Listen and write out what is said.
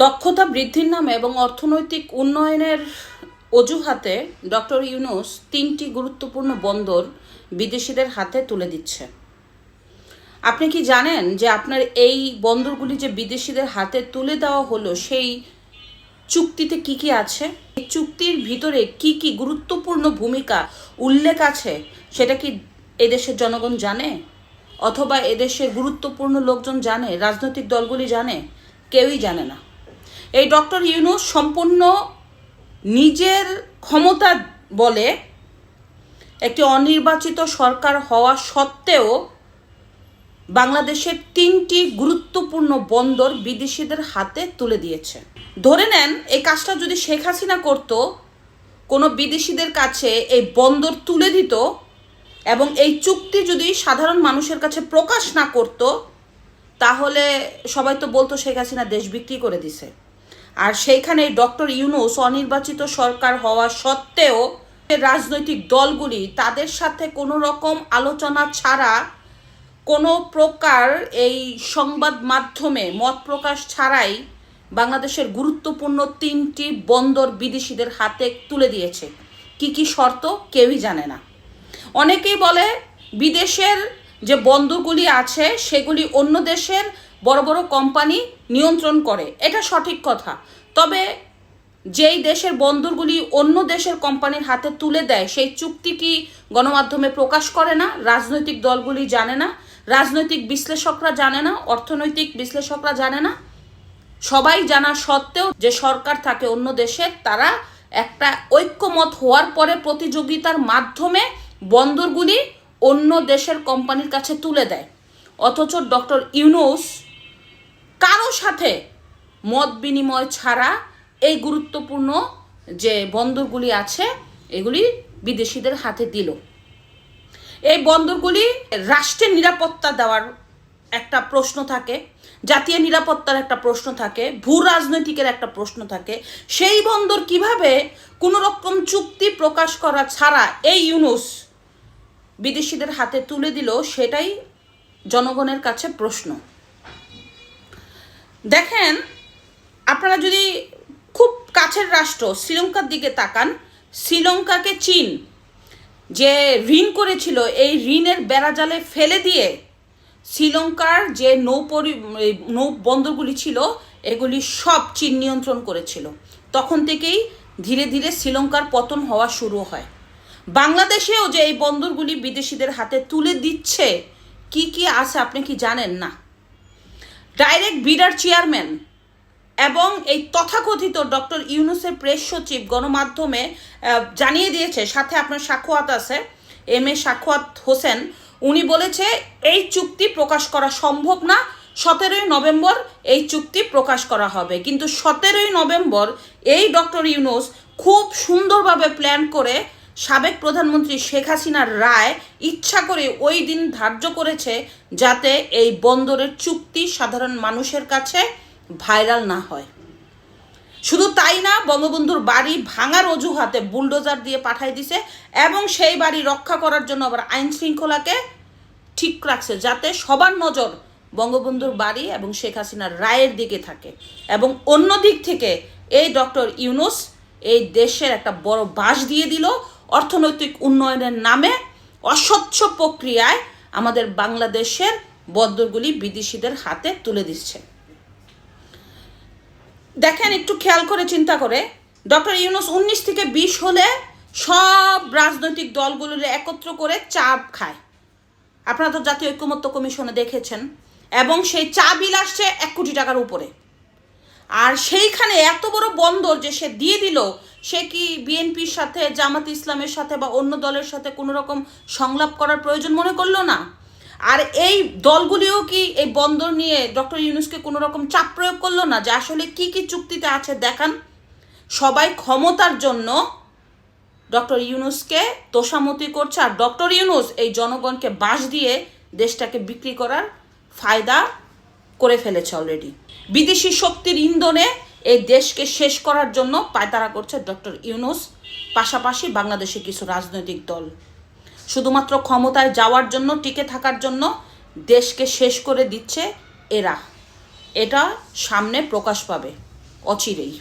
দক্ষতা বৃদ্ধির নামে এবং অর্থনৈতিক উন্নয়নের অজুহাতে ডক্টর ইউনুস তিনটি গুরুত্বপূর্ণ বন্দর বিদেশিদের হাতে তুলে দিচ্ছে। আপনি কি জানেন যে আপনার এই বন্দরগুলি যে বিদেশিদের হাতে তুলে দেওয়া হলো, সেই চুক্তিতে কি কি আছে? এই চুক্তির ভিতরে কি কি গুরুত্বপূর্ণ ভূমিকা উল্লেখ আছে, সেটা কি এদেশের জনগণ জানে? অথবা এদেশের গুরুত্বপূর্ণ লোকজন জানে, রাজনৈতিক দলগুলি জানে? কেউই জানে না। এই ডক্টর ইউনুস সম্পূর্ণ নিজের ক্ষমতা বলে একটি অনির্বাচিত সরকার হওয়া সত্ত্বেও বাংলাদেশের তিনটি গুরুত্বপূর্ণ বন্দর বিদেশিদের হাতে তুলে দিয়েছে। ধরে নেন, এই কাজটা যদি শেখ হাসিনা করত, কোনো বিদেশিদের কাছে এই বন্দর তুলে দিত এবং এই চুক্তি যদি সাধারণ মানুষের কাছে প্রকাশ না করত তাহলে সবাই তো বলতো শেখ হাসিনা দেশ বিক্রি করে দিছে। আর সেইখানে ডক্টর ইউনুস অনির্বাচিত সরকার হওয়া সত্ত্বেও রাজনৈতিক দলগুলি তাদের সাথে কোনো রকম আলোচনা ছাড়া কোনো প্রকার এই সংবাদ মাধ্যমে, মত প্রকাশ ছাড়াই বাংলাদেশের গুরুত্বপূর্ণ তিনটি বন্দর বিদেশিদের হাতে তুলে দিয়েছে। কি কি শর্ত কেউই জানে না। অনেকেই বলে বিদেশের যে বন্দরগুলি আছে, সেগুলি অন্য দেশের বড় বড় কোম্পানি নিয়ন্ত্রণ করে। এটা সঠিক কথা। তবে যেই দেশের বন্দরগুলি অন্য দেশের কোম্পানির হাতে তুলে দেয়, সেই চুক্তি কি গণমাধ্যমে প্রকাশ করে না? রাজনৈতিক দলগুলি জানে না? রাজনৈতিক বিশ্লেষকরা জানে না? অর্থনৈতিক বিশ্লেষকরা জানে না? সবাই জানা সত্ত্বেও যে সরকার থাকে অন্য দেশের, তারা একটা ঐক্যমত হওয়ার পরে প্রতিযোগিতার মাধ্যমে বন্দরগুলি অন্য দেশের কোম্পানির কাছে তুলে দেয়। অথচ ডক্টর ইউনুস কারও সাথে মত বিনিময় ছাড়া এই গুরুত্বপূর্ণ যে বন্দরগুলি আছে, এগুলি বিদেশিদের হাতে দিল। এই বন্দরগুলি রাষ্ট্রের নিরাপত্তা দেওয়ার একটা প্রশ্ন থাকে, জাতীয় নিরাপত্তার একটা প্রশ্ন থাকে, ভূ রাজনৈতিকের একটা প্রশ্ন থাকে। সেই বন্দর কীভাবে কোনো রকম চুক্তি প্রকাশ করা ছাড়া এই ইউনুস বিদেশিদের হাতে তুলে দিল সেটাই জনগণের কাছে প্রশ্ন। দেখেন, আপনারা যদি খুব কাছের রাষ্ট্র, শ্রীলঙ্কার দিকে তাকান, শ্রীলঙ্কাকে চীন যে ঋণ করেছিল, এই ঋণের বেড়াজালে ফেলে দিয়ে শ্রীলঙ্কার যে নৌ পরি নৌ বন্দরগুলি ছিল, এগুলি সব চীন নিয়ন্ত্রণ করেছিল। তখন থেকেই ধীরে ধীরে শ্রীলঙ্কার পতন হওয়া শুরু হয়। বাংলাদেশেও যে এই বন্দরগুলি বিদেশিদের হাতে তুলে দিচ্ছে, কি কি আছে আপনি কি জানেন না? ডাইরেক্ট বিডার চেয়ারম্যান এবং এই তথাকথিত ডক্টর ইউনুসের প্রেস সচিব গণমাধ্যমে জানিয়ে দিয়েছে, সাথে আপনার সাক্ষাৎ আছে, এম এ সাক্ষাৎ হোসেন, উনি বলেছে, এই চুক্তি প্রকাশ করা সম্ভব না, সতেরোই নভেম্বর এই চুক্তি প্রকাশ করা হবে। কিন্তু সতেরোই নভেম্বর এই ডক্টর ইউনুস খুব সুন্দরভাবে প্ল্যান করে সাবেক প্রধানমন্ত্রী শেখ হাসিনার রায় ইচ্ছা করে ওই দিন ধার্য করেছে যাতে এই বন্দরের চুক্তি সাধারণ মানুষের কাছে ভাইরাল না হয়। শুধু তাই না, বঙ্গবন্ধুর বাড়ি ভাঙার অজুহাতে বুলডোজার দিয়ে পাঠাই দিছে এবং সেই বাড়ি রক্ষা করার জন্য আবার আইন শৃঙ্খলাকে ঠিক রাখছে যাতে সবার নজর বঙ্গবন্ধুর বাড়ি এবং শেখ হাসিনার রায়ের দিকে থাকে। এবং অন্য দিক থেকে এই ডক্টর ইউনুস এই দেশের একটা বড় বাস দিয়ে দিল অর্থনৈতিক উন্নয়নের নামে অস্বচ্ছ প্রক্রিয়ায় আমাদের বাংলাদেশের বন্দরগুলি বিদেশিদের হাতে তুলে দিচ্ছে। দেখেন, একটু খেয়াল করে চিন্তা করে। ডক্টর ইউনুস উনিশ থেকে বিশ হলে সব রাজনৈতিক দলগুলোর একত্র করে চাপ খায়। আপনারা তো জাতীয় ঐক্যমত্য কমিশনে দেখেছেন। এবং সেই চা বিল আসছে এক কোটি টাকার উপরে। আর সেইখানে এত বড় বন্দর যে সে দিয়ে দিল সে কি বিএনপির সাথে, জামাত ইসলামের সাথে বা অন্য দলের সাথে কোনো রকম সংলাপ করার প্রয়োজন মনে করল না? আর এই দলগুলিও কি এই বন্দর নিয়ে ডক্টর ইউনুসকে কোনো রকম চাপ প্রয়োগ করল না যে আসলে কি কি চুক্তিতে আছে দেখান? সবাই ক্ষমতার জন্য ডক্টর ইউনুসকে তোষামতি করছে আর ডক্টর ইউনুস এই জনগণকে বাস দিয়ে দেশটাকে বিক্রি করার ফায়দা করে ফেলেছে অলরেডি বিদেশি শক্তির ইন্ধনে এই দেশকে শেষ করার জন্য পায়তারা করছে ডক্টর ইউনুস, পাশাপাশি বাংলাদেশে কিছু রাজনৈতিক দল। শুধুমাত্র ক্ষমতায় যাওয়ার জন্য, টিকে থাকার জন্য দেশকে শেষ করে দিচ্ছে এরা। এটা সামনে প্রকাশ পাবে, অচিরেই।